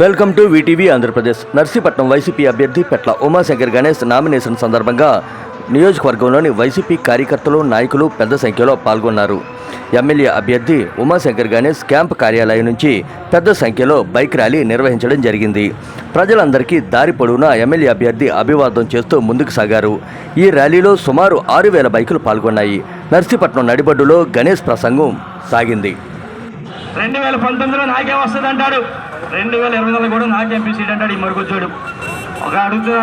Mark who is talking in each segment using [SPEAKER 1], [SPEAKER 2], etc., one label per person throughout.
[SPEAKER 1] Welcome to VTV Andhra Pradesh. Narsipatnam YCP అభ్యర్థి Petla Umashankar Ganesh nomination సందర్భంగా నియోజకవర్గంలోని వైసీపీ కార్యకర్తలు నాయకులు పెద్ద సంఖ్యలో పాల్గొన్నారు. ఎమ్మెల్యే అభ్యర్థి ఉమాశంకర్ గణేష్ క్యాంప్ కార్యాలయం నుంచి పెద్ద సంఖ్యలో బైక్ ర్యాలీ నిర్వహించడం జరిగింది. ప్రజలందరికీ దారి పొడవునా ఎమ్మెల్యే అభ్యర్థి అభివాదం చేస్తూ ముందుకు సాగారు. ఈ ర్యాలీలో సుమారు ఆరు వేల బైకులు పాల్గొన్నాయి. నర్సీపట్నం నడిబడ్డులో గణేష్ ప్రసంగం సాగింది.
[SPEAKER 2] రెండు వేల పంతొమ్మిదిలో నాకే వస్తుంది అంటాడు రెండు వేల ఇరవై నాలుగు కూడా నాకే ఎంపీ సీట్ అంటాడు ఈ మరుగుజ్జోడు ఒక అడుగుతున్నా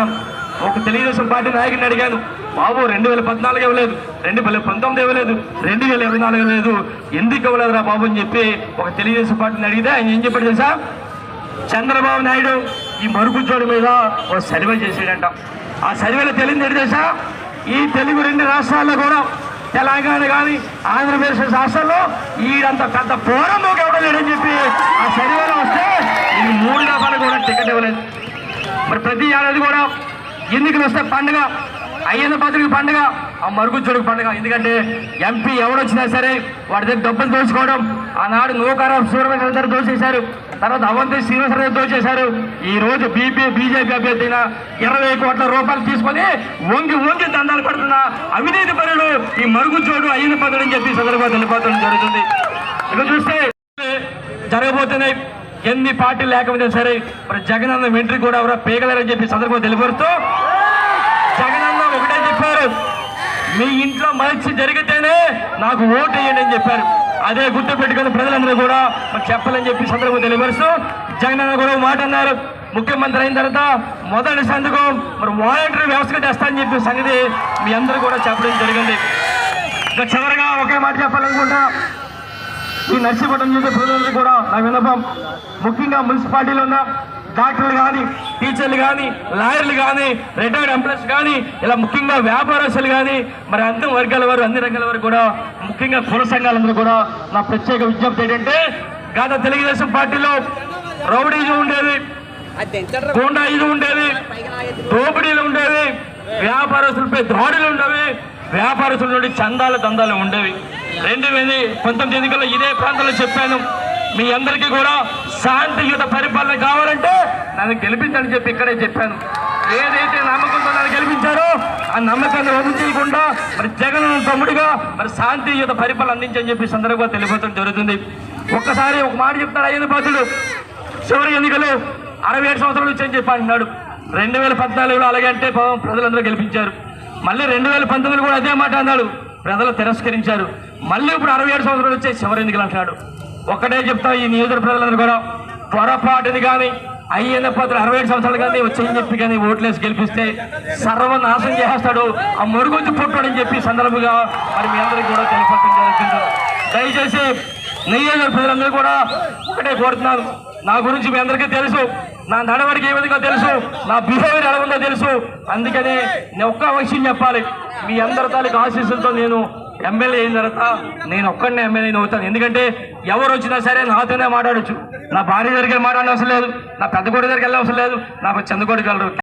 [SPEAKER 2] ఒక తెలుగుదేశం పార్టీ నాయకుడిని అడిగాను. బాబు రెండు వేల పద్నాలుగు ఇవ్వలేదు. రెండు వేల పంతొమ్మిది ఇవ్వలేదు. రెండు వేల ఇరవై నాలుగు ఇవ్వలేదు. ఎందుకు ఇవ్వలేదురా బాబు? అని చెప్పి ఒక తెలుగుదేశం పార్టీని అడిగితే ఆయన ఏం చెప్పాడు తెలుసా? చంద్రబాబు నాయుడు ఈ మరుగుజ్జోడు మీద ఒక సర్వే చేసాడంట ఆ సర్వేలో తెలియదు తెలుసా? ఈ తెలుగు రెండు రాష్ట్రాల్లో కూడా తెలంగాణ కానీ ఆంధ్రప్రదేశ్ రాష్ట్రంలో ఈడంత పెద్ద పోరం ఇవ్వడం లేదని చెప్పి ఆ శనివారం వస్తే ఈ మూడు దఫాలు కూడా టికెట్ ఇవ్వలేదు. మరి ప్రతి ఏడాది కూడా ఎన్నికలు వస్తే పండుగ అయ్యన్న పాత్రికి పండుగ ఆ మరుగుజ్జుడికి పండుగ. ఎందుకంటే ఎంపీ ఎవడొచ్చినా సరే వాడి దగ్గర డబ్బులు దోచుకోవడం. ఆనాడు నూకారావు సూర్యవంశ దగ్గర దోచేశారు. తర్వాత అవంతి శ్రీనివాసరావు దగ్గర దోచేశారు. ఈ రోజు బీపీ బీజేపీ అభ్యర్థిన ఇరవై కోట్ల రూపాయలు తీసుకొని వంగి వంగి దందాలు పడుతున్న అవినీతి పరుడు ఈ మరుగుజ్జోడు అయ్యన్న పత్రుడు అని చెప్పి సందర్భంగా తెలియపోవడం జరుగుతుంది. ఇక చూస్తే జరగబోతున్నాయి ఎన్ని పార్టీలు లేకపోతే సరే. మరి అన్న వెంట్రీ కూడా ఎవరో పేగలేరని చెప్పి సందర్భంగా తెలియపరుస్తూ చెప్పారు మీ ఇంట్లో మంచి జరిగితేనే నాకు ఓటు వేయండి అని చెప్పారు. అదే గుర్తు పెట్టుకుని ప్రజలందరూ కూడా మాకు చెప్పాలని చెప్పి సందర్భంగా తెలియపరుస్తూ జగన్ కూడా మాట అన్నారు. ముఖ్యమంత్రి అయిన తర్వాత మొదటి సంతకం మరి వాలంటరీ వ్యవస్థ తెస్తా అని చెప్పి సంగతి మీ అందరూ కూడా చెప్పడం జరిగింది. ఇంకా చివరిగా ఒకే మాట చెప్పాలనుకుంటా. ఈ నర్సీపట్నం చూసే ప్రజలందరూ కూడా నా విన్నపం ముఖ్యంగా మున్సిపాలిటీలో ఉన్న డాక్టర్లు కానీ టీచర్లు కానీ లాయర్లు కానీ రిటైర్డ్ ఎంప్లాయీస్ కానీ ఇలా ముఖ్యంగా వ్యాపారస్తులు కానీ మరి అన్ని వర్గాల వారు అన్ని రంగాల వారు కూడా ముఖ్యంగా కుల సంఘాలందరూ కూడా నా ప్రత్యేక విజ్ఞప్తి ఏంటంటే గత తెలుగుదేశం పార్టీలో రౌడీజం ఉండేది గోండా ఇది ఉండేది దోపిడీలు ఉండేవి వ్యాపారస్తులపై దాడులు ఉండేవి వ్యాపారస్తుల నుండి చందాలు దందాలు ఉండేవి. రెండు వేల పంతొమ్మిది ఎన్నికల్లో ఇదే ప్రాంతంలో చెప్పాను. మీ అందరికీ కూడా శాంతియుత పరిపాలన కావాలంటే నన్ను గెలిపించని చెప్పి ఇక్కడే చెప్పాను. ఏదైతే నమ్మకంతో నన్ను గెలిపించారో ఆ నమ్మకాన్ని వదిలి చేయకుండా మరి జగన్ తమ్ముడిగా మరి శాంతియుత పరిపాలన అందించని చెప్పి సందర్భంగా తెలియపడం జరుగుతుంది. ఒక్కసారి ఒక మాట చెప్తాడు అయ్యని పాత్రుడు. చివరి ఎన్నికలు అరవై ఏడు సంవత్సరాలు వచ్చని చెప్పి అంటున్నాడు రెండు వేల పద్నాలుగులో అలాగే అంటే పాపం ప్రజలందరూ గెలిపించారు. మళ్ళీ రెండు వేల పంతొమ్మిది కూడా అదే మాట అన్నాడు. ప్రజలు తిరస్కరించారు. మళ్ళీ ఇప్పుడు అరవై ఏడు సంవత్సరాలు వచ్చే చివరి ఎన్నికలు అంటున్నాడు. ఒక్కటే చెప్తా ఈ నియోజక ప్రజలందరూ కూడా. పొరపాటుని కానీ అయ్యన్న పత్రులు అరవై ఏడు సంవత్సరాలు కానీ వచ్చాయని చెప్పి కానీ ఓట్లేసి గెలిపిస్తే సర్వనాశం చేస్తాడు. ఆ మురుగుంచి పుట్టాడని చెప్పి సందర్భంగా మరి మీ అందరికీ కూడా తెలియపరచడం జరుగుతుంది. దయచేసి నియోజక ప్రజలందరూ కూడా ఒకటే కోరుతున్నాను. నా గురించి మీ అందరికీ తెలుసు. నా నడవడికి ఏ విధంగా తెలుసు? నా బిహేవియర్ ఎలా ఉందో తెలుసు. అందుకనే నేను ఒక్క విషయం చెప్పాలి. మీ అందరి తాలూకు ఆశీస్సులతో నేను ఎమ్మెల్యే అయిన తర్వాత నేను ఒక్కడనే ఎమ్మెల్యే అవుతాను. ఎందుకంటే ఎవరు వచ్చినా సరే నాతోనే మాట్లాడచ్చు. నా భార్య దగ్గరికి మాట్లాడనవసరం లేదు. నా పెద్ద కొడుకు దగ్గరికి వెళ్ళవసరం లేదు. నాకు చందకొడుకు వెళ్ళరు